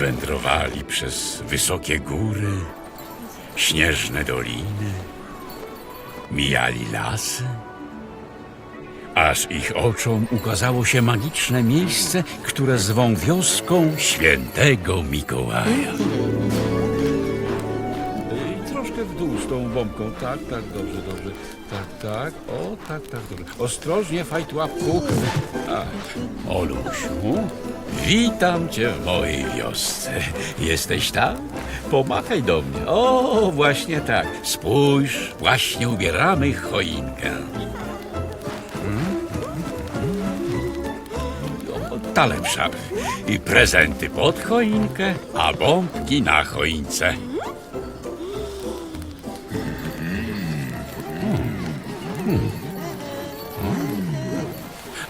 Wędrowali przez wysokie góry, śnieżne doliny, mijali lasy, aż ich oczom ukazało się magiczne miejsce, które zwą wioską świętego Mikołaja. I troszkę w dół z tą bombką. Tak, tak, dobrze, dobrze. Tak, tak. O, tak, tak, dobrze. Ostrożnie, fajtłapku. A, Olusiu, witam cię w mojej wiosce. Jesteś tam? Pomachaj do mnie. O, właśnie tak. Spójrz, właśnie ubieramy choinkę. O, Ta. I prezenty pod choinkę, a bombki na choince.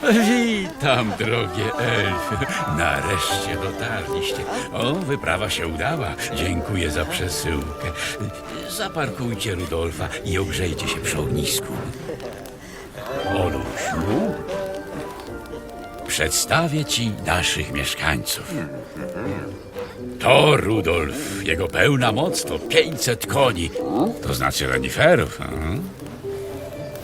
Witam, drogie elfy. Nareszcie dotarliście. O, wyprawa się udała. Dziękuję za przesyłkę. Zaparkujcie Rudolfa i ogrzejcie się przy ognisku. Olusiu, przedstawię ci naszych mieszkańców. To Rudolf. Jego pełna moc to 500 koni. To znaczy reniferów. hmm?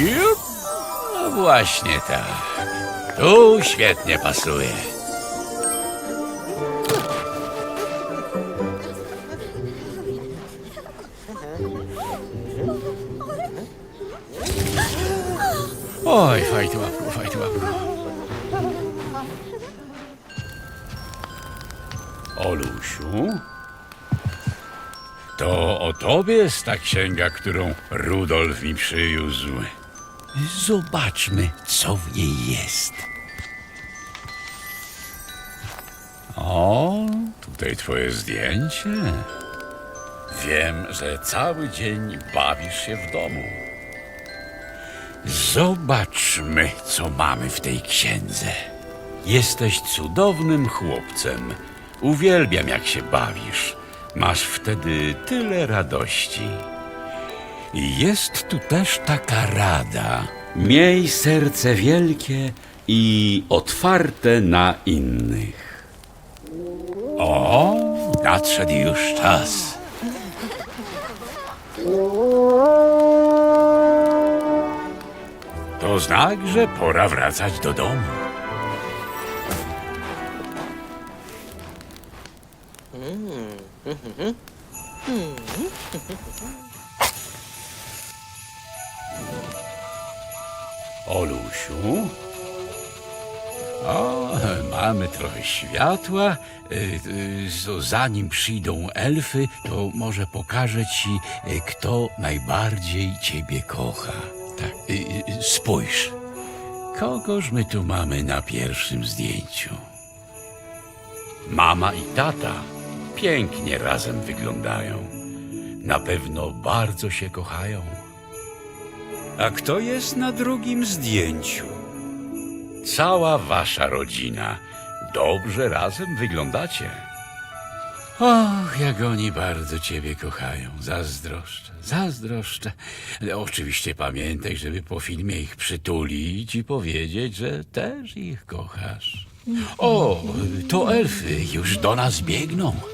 Jup. No właśnie tak. Tu świetnie pasuje. Oj, fajty To o tobie jest ta księga, którą Rudolf mi przywiózł. Zobaczmy, co w niej jest. O, tutaj twoje zdjęcie. Wiem, że cały dzień bawisz się w domu. Zobaczmy, co mamy w tej księdze. Jesteś cudownym chłopcem. Uwielbiam, jak się bawisz. Masz wtedy tyle radości. I jest tu też taka rada. Miej serce wielkie i otwarte na innych. O, nadszedł już czas. To znak, że pora wracać do domu. Olusiu? O, mamy trochę światła. Y, y, Zanim przyjdą elfy, to może pokażę ci, y, kto najbardziej ciebie kocha. Tak, spójrz. Kogoż my tu mamy na pierwszym zdjęciu? Mama i tata pięknie razem wyglądają. Na pewno bardzo się kochają. A kto jest na drugim zdjęciu? Cała wasza rodzina. Dobrze razem wyglądacie. Och, jak oni bardzo ciebie kochają. Zazdroszczę, zazdroszczę. Ale oczywiście pamiętaj, żeby po filmie ich przytulić i powiedzieć, że też ich kochasz. O, to elfy już do nas biegną.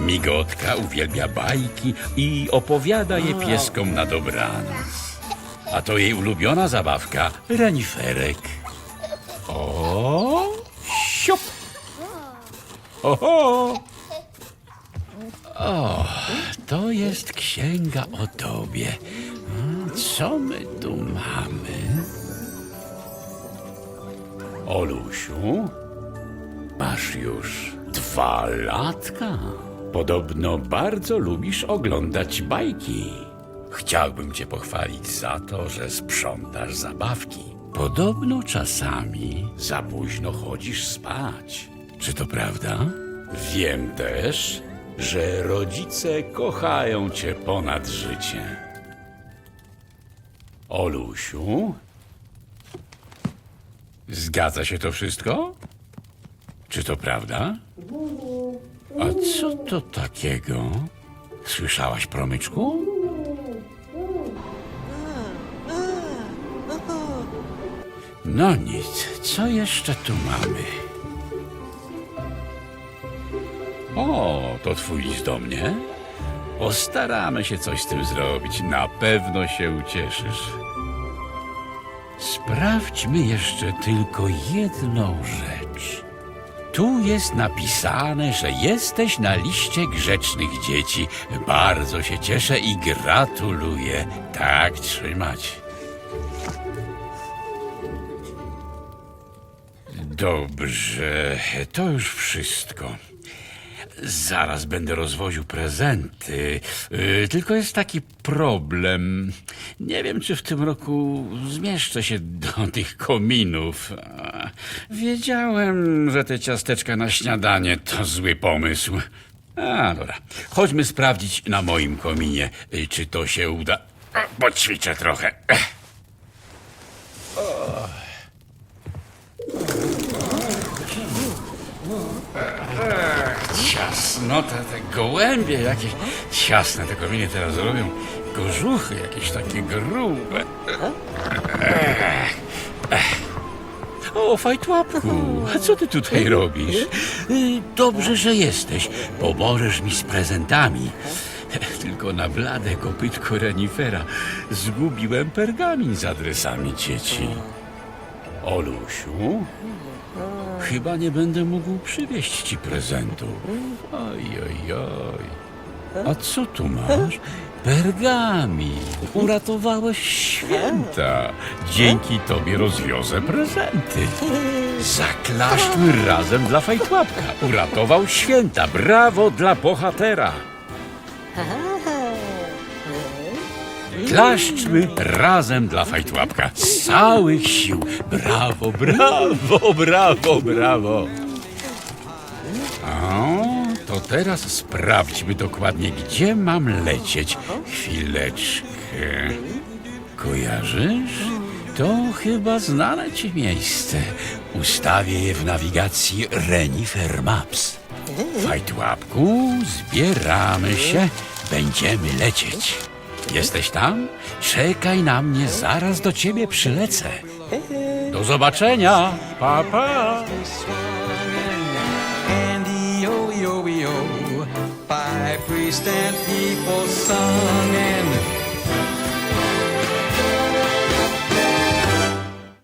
Migotka uwielbia bajki i opowiada je pieskom na dobranoc. A to jej ulubiona zabawka reniferek. O, siup! Oho! O, to jest księga o tobie. A, Co my tu mamy? Olusiu, masz już dwa latka. Podobno bardzo lubisz oglądać bajki. Chciałbym cię pochwalić za to, że sprzątasz zabawki. Podobno czasami za późno chodzisz spać. Czy to prawda? Wiem też, że rodzice kochają cię ponad życie. Olusiu, zgadza się to wszystko? Czy to prawda? A co to takiego? Słyszałaś, promyczku? No nic, co jeszcze tu mamy? O, to twój list do mnie? Postaramy się coś z tym zrobić. Na pewno się ucieszysz. Sprawdźmy jeszcze tylko jedną rzecz. Tu jest napisane, że jesteś na liście grzecznych dzieci. Bardzo się cieszę i gratuluję. Tak trzymać. Dobrze, to już wszystko. Zaraz będę rozwoził prezenty. Yy, Tylko jest taki problem. Nie wiem, czy w tym roku zmieszczę się do tych kominów. Wiedziałem, że te ciasteczka na śniadanie to zły pomysł. A, dobra. Chodźmy sprawdzić na moim kominie, yy, czy to się uda. A, Poćwiczę trochę. Ciasno, te, gołębie jakieś ciasne te kominy teraz robią. Kożuchy jakieś takie grube. O, fajtłapku, a co ty tutaj robisz? Y, Dobrze, że jesteś. Pomożesz mi z prezentami. Tylko na blade kopytko renifera zgubiłem pergamin z adresami dzieci. Olusiu, Chyba nie będę mógł przywieźć ci prezentu. Oj, oj, oj. A co tu masz? Pergamin. Uratowałeś święta. Dzięki tobie rozwiozę prezenty. Zaklaszczmy razem dla fajtłapka. Uratował święta. Brawo dla bohatera. Klaszczmy razem dla fajtłapka. Z całych sił. Brawo, brawo, brawo, brawo. O, to teraz sprawdźmy dokładnie, gdzie mam lecieć. Chwileczkę. Kojarzysz? To chyba znane ci miejsce. Ustawię je w nawigacji Renifer Maps. Fajtłapku, zbieramy się. Będziemy lecieć. Jesteś tam? Czekaj na mnie, zaraz do ciebie przylecę. Do zobaczenia. Pa, pa. By priest and people